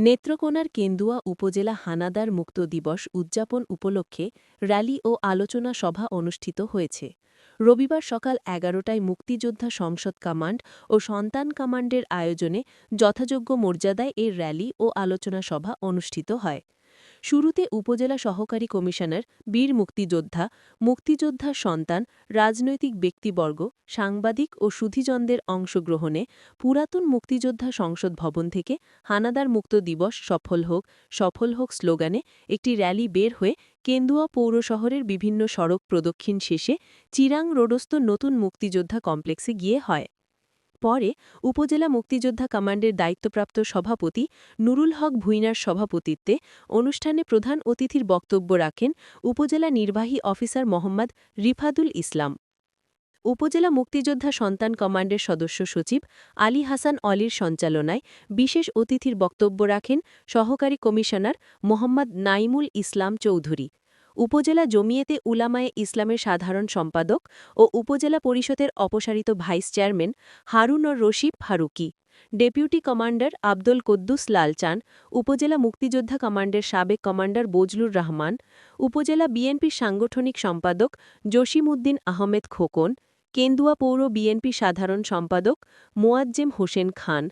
নেত্রকোনার কেন্দুয়া উপজেলা হানাদার মুক্ত দিবস উদযাপন উপলক্ষে র্যালি ও আলোচনা সভা অনুষ্ঠিত হয়েছে। রবিবার সকাল এগারোটায় মুক্তিযোদ্ধা সংসদ কমান্ড ও সন্তান কমান্ডের আয়োজনে যথাযোগ্য মর্যাদায় এর র্যালি ও আলোচনা সভা অনুষ্ঠিত হয়। শুরুতে উপজেলা সহকারী কমিশনার, বীর মুক্তিযোদ্ধা, মুক্তিযোদ্ধার সন্তান, রাজনৈতিক ব্যক্তিবর্গ, সাংবাদিক ও সুধীজনদের অংশগ্রহণে পুরাতন মুক্তিযোদ্ধা সংসদ ভবন থেকে হানাদার মুক্ত দিবস সফল হোক সফল হোক স্লোগানে একটি র্যালি বের হয়ে কেন্দুয়া পৌর শহরের বিভিন্ন সড়ক প্রদক্ষিণ শেষে চিরাং রোডস্থ নতুন মুক্তিযোদ্ধা কমপ্লেক্সে গিয়ে হয়। পরে উপজেলা মুক্তিযোদ্ধা কমান্ডের দায়িত্বপ্রাপ্ত সভাপতি নুরুল হক ভুইনার সভাপতিত্বে অনুষ্ঠানে প্রধান অতিথির বক্তব্য রাখেন উপজেলা নির্বাহী অফিসার মোহাম্মদ রিফাদুল ইসলাম। উপজেলা মুক্তিযোদ্ধা সন্তান কমান্ডের সদস্য সচিব আলী হাসান অলির সঞ্চালনায় বিশেষ অতিথির বক্তব্য রাখেন সহকারী কমিশনার মোহাম্মদ নাইমুল ইসলাম চৌধুরী। উপজেলা জমিয়েতে উলামায়ে ইসলামের সাধারণ সম্পাদক ও উপজেলা পরিষদের অপসারিত vice chairman Harunur Rashid Faruki, deputy commander Abdul Quddus Lalchan, উপজেলা মুক্তিযোদ্ধা কমান্ডের সাবেক কমান্ডার বজলুর রহমান, উপজেলা বিএনপির সাংগঠনিক সম্পাদক জসিম উদ্দিন আহমেদ খোকন, কেন্দুয়া পৌর বিএনপি সাধারণ সম্পাদক মোয়াজ্জেম হোসেন খান,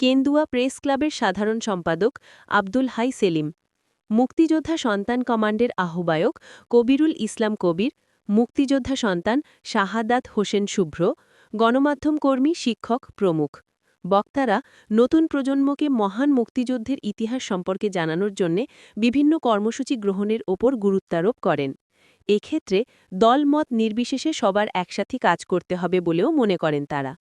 কেন্দুয়া প্রেস ক্লাবের সাধারণ সম্পাদক আব্দুল হাই সেলিম। মুক্তিযোদ্ধা সন্তান কমান্ডের আহ্বায়ক কবিরুল ইসলাম কবির, মুক্তিযোদ্ধা সন্তান শাহাদাত হোসেন শুভ্র, গণমাধ্যম কর্মী শিক্ষক প্রমুখ। বক্তারা নতুন প্রজন্মকে মহান মুক্তিযুদ্ধের ইতিহাস সম্পর্কে জানানোর জন্য বিভিন্ন কর্মসূচি গ্রহণের ওপর গুরুত্বারোপ করেন। এক্ষেত্রে দলমত নির্বিশেষে সবার একসাথে কাজ করতে হবে বলেও মনে করেন তারা।